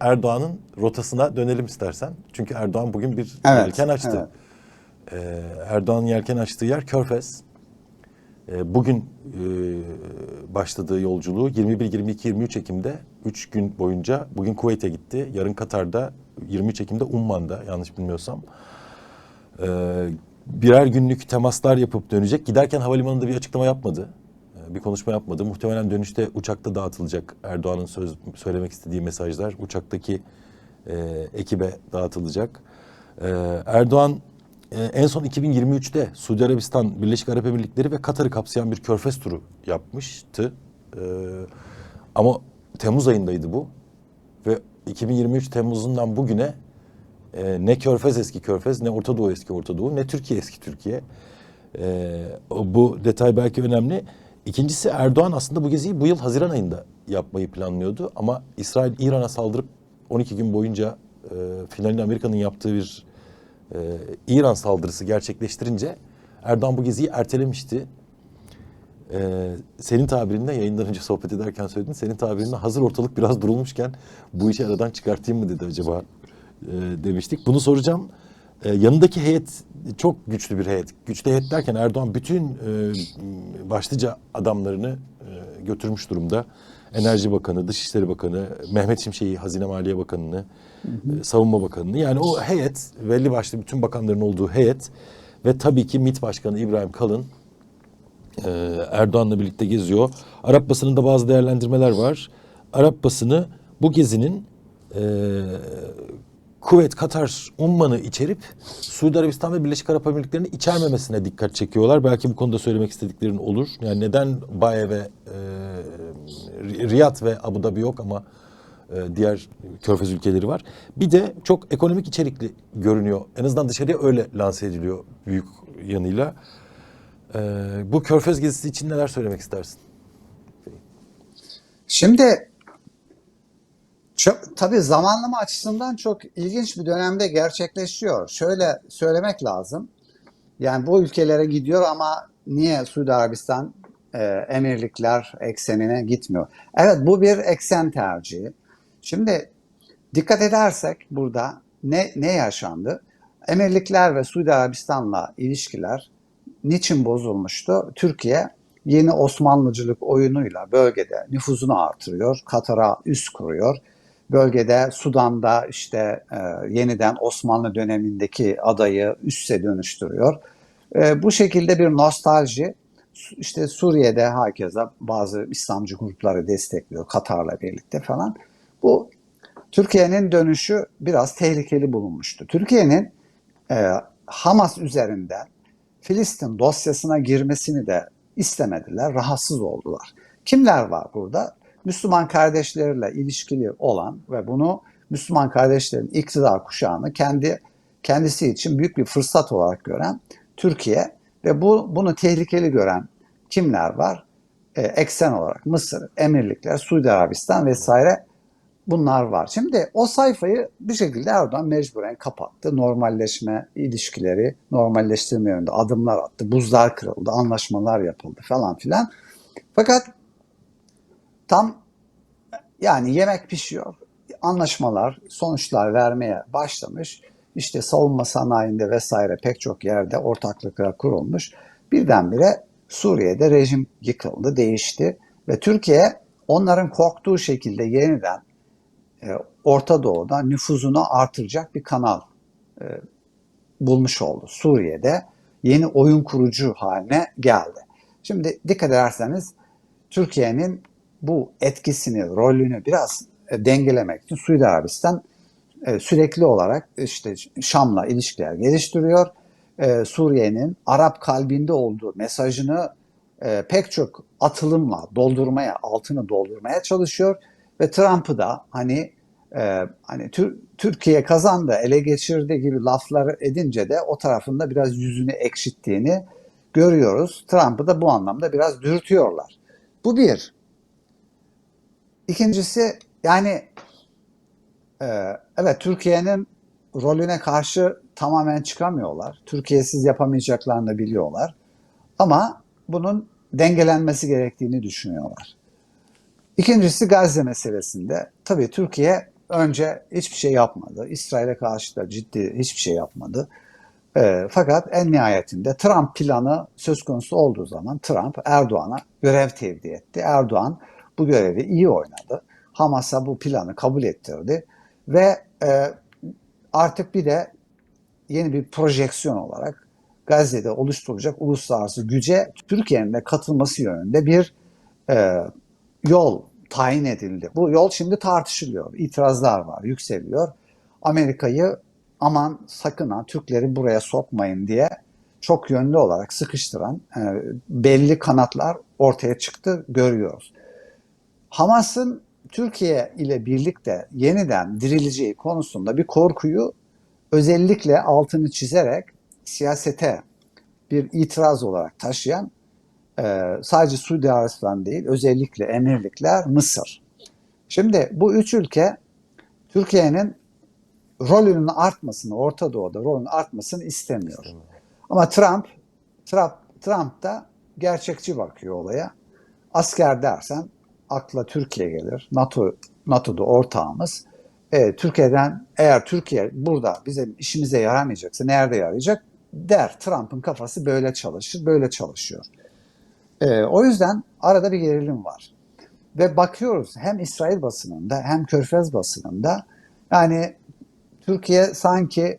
Erdoğan'ın rotasına dönelim istersen. Çünkü Erdoğan bugün bir Evet, yelken açtı. Ee, Erdoğan'ın yelken açtığı yer Körfez. Ee, bugün e, başladığı yolculuğu 21, 22, 23 Ekim'de 3 gün boyunca bugün Kuveyt'e gitti. Yarın Katar'da 23 Ekim'de Umman'da yanlış bilmiyorsam. Ee, birer günlük temaslar yapıp dönecek. Giderken havalimanında bir açıklama yapmadı. Bir konuşma yapmadı. Muhtemelen dönüşte uçakta dağıtılacak Erdoğan'ın söz söylemek istediği mesajlar uçaktaki e, ekibe dağıtılacak. Ee, Erdoğan e, en son 2023'te Suudi Arabistan, Birleşik Arap Emirlikleri ve Katar'ı kapsayan bir körfez turu yapmıştı. Ee, ama Temmuz ayındaydı bu ve 2023 Temmuz'undan bugüne e, ne Körfez eski Körfez, ne Orta Doğu eski Orta Doğu, ne Türkiye eski Türkiye. E, bu detay belki önemli. İkincisi Erdoğan aslında bu geziyi bu yıl Haziran ayında yapmayı planlıyordu. Ama İsrail İran'a saldırıp 12 gün boyunca e, finalini Amerika'nın yaptığı bir e, İran saldırısı gerçekleştirince Erdoğan bu geziyi ertelemişti. Ee, senin tabirinle yayından önce sohbet ederken söyledin. Senin tabirinle hazır ortalık biraz durulmuşken bu işi aradan çıkartayım mı dedi acaba e, demiştik. Bunu soracağım. Ee, yanındaki heyet çok güçlü bir heyet. Güçlü heyet derken Erdoğan bütün e, başlıca adamlarını e, götürmüş durumda. Enerji Bakanı, Dışişleri Bakanı, Mehmet Şimşek'i, Hazine Maliye Bakanı'nı, e, Savunma Bakanı'nı. Yani o heyet, belli başlı bütün bakanların olduğu heyet ve tabii ki MİT Başkanı İbrahim Kalın e, Erdoğan'la birlikte geziyor. Arap basınında bazı değerlendirmeler var. Arap basını bu gezinin e, Kuveyt, Katar, Umman'ı içerip Suudi Arabistan ve Birleşik Arap Emirlikleri'ni içermemesine dikkat çekiyorlar. Belki bu konuda söylemek istediklerin olur. Yani neden Baye ve e, Riyad ve Abu Dhabi yok ama e, diğer körfez ülkeleri var. Bir de çok ekonomik içerikli görünüyor. En azından dışarıya öyle lanse ediliyor büyük yanıyla. Ee, bu Körfez gezisi için neler söylemek istersin? Şimdi çok, tabii zamanlama açısından çok ilginç bir dönemde gerçekleşiyor. Şöyle söylemek lazım. Yani bu ülkelere gidiyor ama niye Suudi Arabistan e, emirlikler eksenine gitmiyor? Evet bu bir eksen tercihi. Şimdi dikkat edersek burada ne ne yaşandı? Emirlikler ve Suudi Arabistan'la ilişkiler niçin bozulmuştu? Türkiye yeni Osmanlıcılık oyunuyla bölgede nüfuzunu artırıyor, Katar'a üs kuruyor. Bölgede Sudan'da işte e, yeniden Osmanlı dönemindeki adayı üsse dönüştürüyor. E, bu şekilde bir nostalji işte Suriye'de herkese bazı İslamcı grupları destekliyor Katar'la birlikte falan. Bu Türkiye'nin dönüşü biraz tehlikeli bulunmuştu. Türkiye'nin e, Hamas üzerinden Filistin dosyasına girmesini de istemediler, rahatsız oldular. Kimler var burada? Müslüman kardeşleriyle ilişkili olan ve bunu Müslüman kardeşlerin iktidar kuşağını kendi kendisi için büyük bir fırsat olarak gören Türkiye ve bu bunu tehlikeli gören kimler var? E, eksen olarak Mısır, Emirlikler, Suudi Arabistan vesaire bunlar var. Şimdi o sayfayı bir şekilde Erdoğan mecburen kapattı. Normalleşme ilişkileri, normalleştirme yönünde adımlar attı. Buzlar kırıldı, anlaşmalar yapıldı falan filan. Fakat tam yani yemek pişiyor. Anlaşmalar, sonuçlar vermeye başlamış. İşte savunma sanayinde vesaire pek çok yerde ortaklıklar kurulmuş. Birdenbire Suriye'de rejim yıkıldı, değişti ve Türkiye onların korktuğu şekilde yeniden e, Orta Doğu'da nüfuzunu artıracak bir kanal e, bulmuş oldu. Suriye'de yeni oyun kurucu haline geldi. Şimdi dikkat ederseniz Türkiye'nin bu etkisini, rolünü biraz e, dengelemek için Suudi Arabistan e, sürekli olarak işte Şam'la ilişkiler geliştiriyor. E, Suriye'nin Arap kalbinde olduğu mesajını pek çok atılımla doldurmaya, altını doldurmaya çalışıyor ve Trump'ı da hani e, hani Tür- Türkiye kazandı, ele geçirdi gibi lafları edince de o tarafında biraz yüzünü ekşittiğini görüyoruz. Trump'ı da bu anlamda biraz dürtüyorlar. Bu bir. İkincisi yani e, evet Türkiye'nin rolüne karşı tamamen çıkamıyorlar. Türkiye'siz yapamayacaklarını da biliyorlar. Ama bunun dengelenmesi gerektiğini düşünüyorlar. İkincisi Gazze meselesinde tabii Türkiye önce hiçbir şey yapmadı. İsrail'e karşı da ciddi hiçbir şey yapmadı. Ee, fakat en nihayetinde Trump planı söz konusu olduğu zaman Trump Erdoğan'a görev tevdi etti. Erdoğan bu görevi iyi oynadı. Hamas'a bu planı kabul ettirdi ve e, artık bir de yeni bir projeksiyon olarak Gazze'de oluşturulacak uluslararası güce Türkiye'nin de katılması yönünde bir e, yol tayin edildi. Bu yol şimdi tartışılıyor. İtirazlar var, yükseliyor. Amerika'yı aman sakın ha Türkleri buraya sokmayın diye çok yönlü olarak sıkıştıran e, belli kanatlar ortaya çıktı görüyoruz. Hamas'ın Türkiye ile birlikte yeniden dirileceği konusunda bir korkuyu özellikle altını çizerek siyasete bir itiraz olarak taşıyan e, sadece Suudi Arabistan değil özellikle emirlikler Mısır. Şimdi bu üç ülke Türkiye'nin rolünün artmasını, Orta Doğu'da rolünün artmasını istemiyor. Ama Trump, Trump, Trump da gerçekçi bakıyor olaya. Asker dersen akla Türkiye gelir. NATO NATO'da ortağımız. E, Türkiye'den eğer Türkiye burada bizim işimize yaramayacaksa nerede yarayacak der. Trump'ın kafası böyle çalışır, böyle çalışıyor. E, o yüzden arada bir gerilim var. Ve bakıyoruz hem İsrail basınında hem Körfez basınında yani Türkiye sanki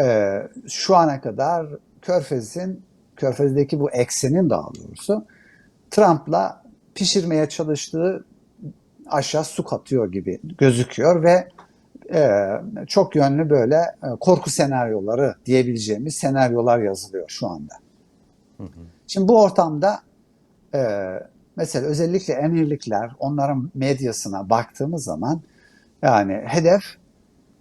e, şu ana kadar Körfez'in, Körfez'deki bu eksenin daha doğrusu Trump'la pişirmeye çalıştığı aşağı su katıyor gibi gözüküyor ve e, çok yönlü böyle e, korku senaryoları diyebileceğimiz senaryolar yazılıyor şu anda. Şimdi bu ortamda e, mesela özellikle emirlikler, onların medyasına baktığımız zaman yani hedef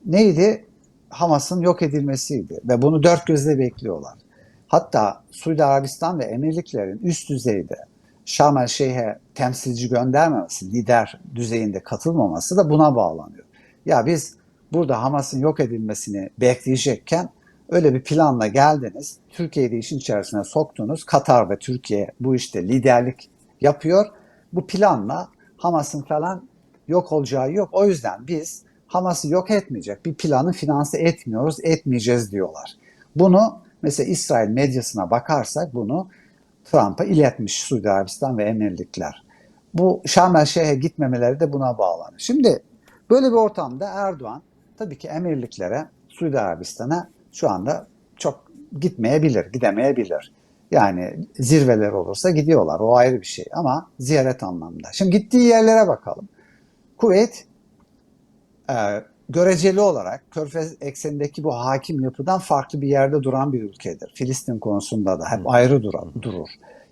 neydi? Hamas'ın yok edilmesiydi ve bunu dört gözle bekliyorlar. Hatta Suudi Arabistan ve emirliklerin üst düzeyde Şarm el Şeyh'e temsilci göndermemesi, lider düzeyinde katılmaması da buna bağlanıyor. Ya biz burada Hamas'ın yok edilmesini bekleyecekken öyle bir planla geldiniz. Türkiye'yi de işin içerisine soktunuz. Katar ve Türkiye bu işte liderlik yapıyor. Bu planla Hamas'ın falan yok olacağı yok. O yüzden biz Hamas'ı yok etmeyecek bir planı finanse etmiyoruz, etmeyeceğiz diyorlar. Bunu mesela İsrail medyasına bakarsak bunu Trump'a iletmiş Suudi Arabistan ve Emirlikler. Bu Şarm el Şeyh'e gitmemeleri de buna bağlanıyor. Şimdi böyle bir ortamda Erdoğan tabii ki emirliklere, Suudi Arabistan'a şu anda çok gitmeyebilir, gidemeyebilir. Yani zirveler olursa gidiyorlar. O ayrı bir şey ama ziyaret anlamında. Şimdi gittiği yerlere bakalım. Kuveyt e, göreceli olarak Körfez eksenindeki bu hakim yapıdan farklı bir yerde duran bir ülkedir. Filistin konusunda da hep ayrı duran, durur.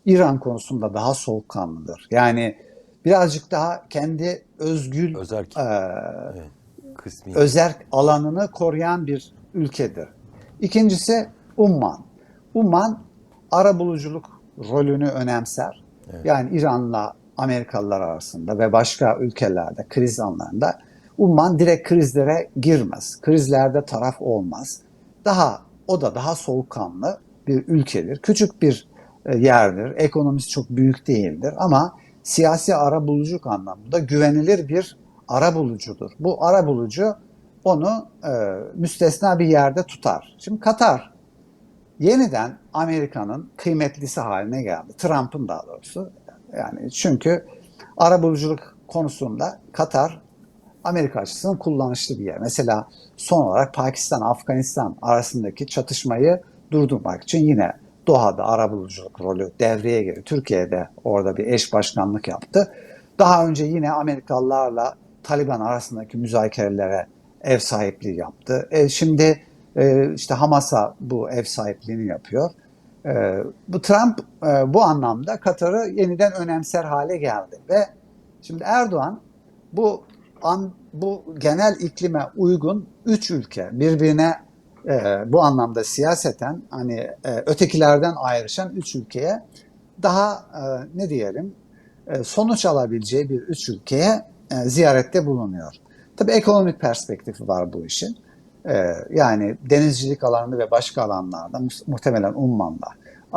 İran konusunda daha soğukkanlıdır. Yani birazcık daha kendi özgül Özerk. e, Evet. Kısmi. özerk alanını koruyan bir ülkedir. İkincisi Umman. Umman arabuluculuk rolünü önemser. Evet. Yani İran'la Amerikalılar arasında ve başka ülkelerde kriz anlarında Umman direkt krizlere girmez. Krizlerde taraf olmaz. Daha o da daha soğukkanlı bir ülkedir. Küçük bir e, yerdir. Ekonomisi çok büyük değildir ama siyasi arabuluculuk anlamında güvenilir bir arabulucudur. Bu arabulucu onu e, müstesna bir yerde tutar. Şimdi Katar yeniden Amerika'nın kıymetlisi haline geldi. Trump'ın daha doğrusu. Yani çünkü arabuluculuk konusunda Katar Amerika açısından kullanışlı bir yer. Mesela son olarak Pakistan, Afganistan arasındaki çatışmayı durdurmak için yine Doha'da arabuluculuk rolü devreye girdi. Türkiye'de orada bir eş başkanlık yaptı. Daha önce yine Amerikalılarla Taliban arasındaki müzakerelere ev sahipliği yaptı. E, şimdi e, işte Hamas'a bu ev sahipliğini yapıyor. E, bu Trump e, bu anlamda Katar'ı yeniden önemser hale geldi ve şimdi Erdoğan bu bu genel iklime uygun üç ülke birbirine e, bu anlamda siyaseten hani e, ötekilerden ayrışan üç ülkeye daha e, ne diyelim e, sonuç alabileceği bir üç ülkeye e, ziyarette bulunuyor. Tabii ekonomik perspektifi var bu işin. E, yani denizcilik alanında ve başka alanlarda mu- muhtemelen Umman'la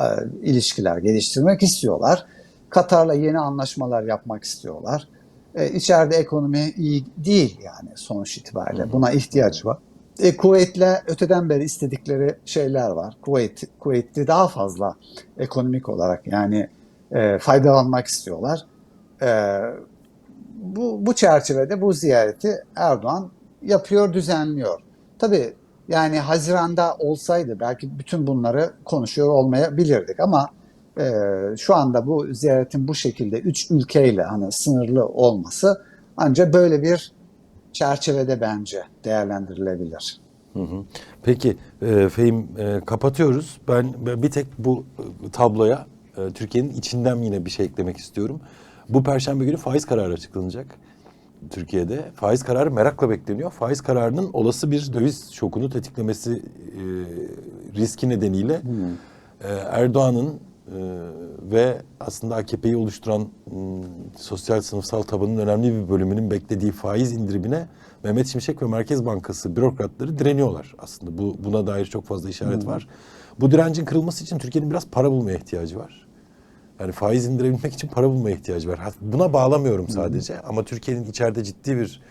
e, ilişkiler geliştirmek istiyorlar. Katar'la yeni anlaşmalar yapmak istiyorlar. E, içeride ekonomi iyi değil yani sonuç itibariyle. Buna ihtiyaç var. E, Kuveyt'le öteden beri istedikleri şeyler var. Kuveyt, Kuveyt'te daha fazla ekonomik olarak yani e, faydalanmak istiyorlar. E, bu, bu çerçevede bu ziyareti Erdoğan yapıyor, düzenliyor. Tabii yani Haziran'da olsaydı belki bütün bunları konuşuyor olmayabilirdik ama e, şu anda bu ziyaretin bu şekilde üç ülkeyle hani sınırlı olması ancak böyle bir çerçevede bence değerlendirilebilir. Hı hı. Peki e, Fehim e, kapatıyoruz. Ben, bir tek bu e, tabloya e, Türkiye'nin içinden yine bir şey eklemek istiyorum. Bu perşembe günü faiz kararı açıklanacak Türkiye'de. Faiz kararı merakla bekleniyor. Faiz kararının olası bir döviz şokunu tetiklemesi e, riski nedeniyle e, Erdoğan'ın ve aslında AKP'yi oluşturan m, sosyal sınıfsal tabanın önemli bir bölümünün beklediği faiz indirimine Mehmet Şimşek ve Merkez Bankası bürokratları direniyorlar aslında. Bu buna dair çok fazla işaret var. Bu direncin kırılması için Türkiye'nin biraz para bulmaya ihtiyacı var. Yani faiz indirebilmek için para bulmaya ihtiyacı var. Buna bağlamıyorum sadece ama Türkiye'nin içeride ciddi bir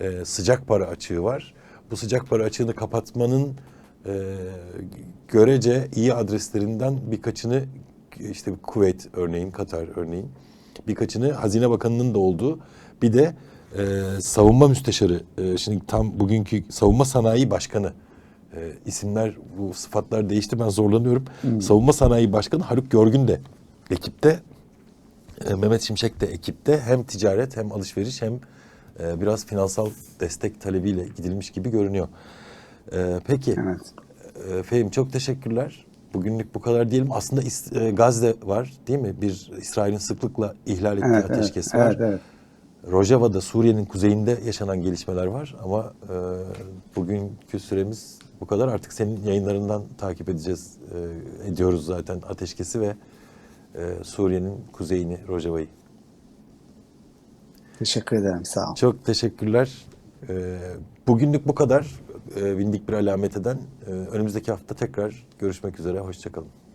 e, sıcak para açığı var. Bu sıcak para açığını kapatmanın e, görece iyi adreslerinden birkaçını işte Kuveyt örneğin, Katar örneğin birkaçını Hazine Bakanı'nın da olduğu bir de e, savunma müsteşarı e, şimdi tam bugünkü savunma sanayi başkanı e, isimler bu sıfatlar değişti ben zorlanıyorum. Savunma sanayi başkanı Haluk Görgün de ekipte e, Mehmet Şimşek de ekipte hem ticaret hem alışveriş hem e, biraz finansal destek talebiyle gidilmiş gibi görünüyor. E, peki Evet. e, Fehim çok teşekkürler. Bugünlük bu kadar diyelim. Aslında e, Gazze var değil mi? Bir İsrail'in sıklıkla ihlal ettiği Evet, evet, ateşkes var. evet, evet. Rojava'da Suriye'nin kuzeyinde yaşanan gelişmeler var ama e, bugünkü süremiz bu kadar. Artık senin yayınlarından takip edeceğiz, e, ediyoruz zaten ateşkesi ve e, Suriye'nin kuzeyini, Rojava'yı. Teşekkür ederim. Sağ olun. Çok teşekkürler. E, bugünlük bu kadar. E, bindik bir alamet eden. E, önümüzdeki hafta tekrar görüşmek üzere. Hoşçakalın.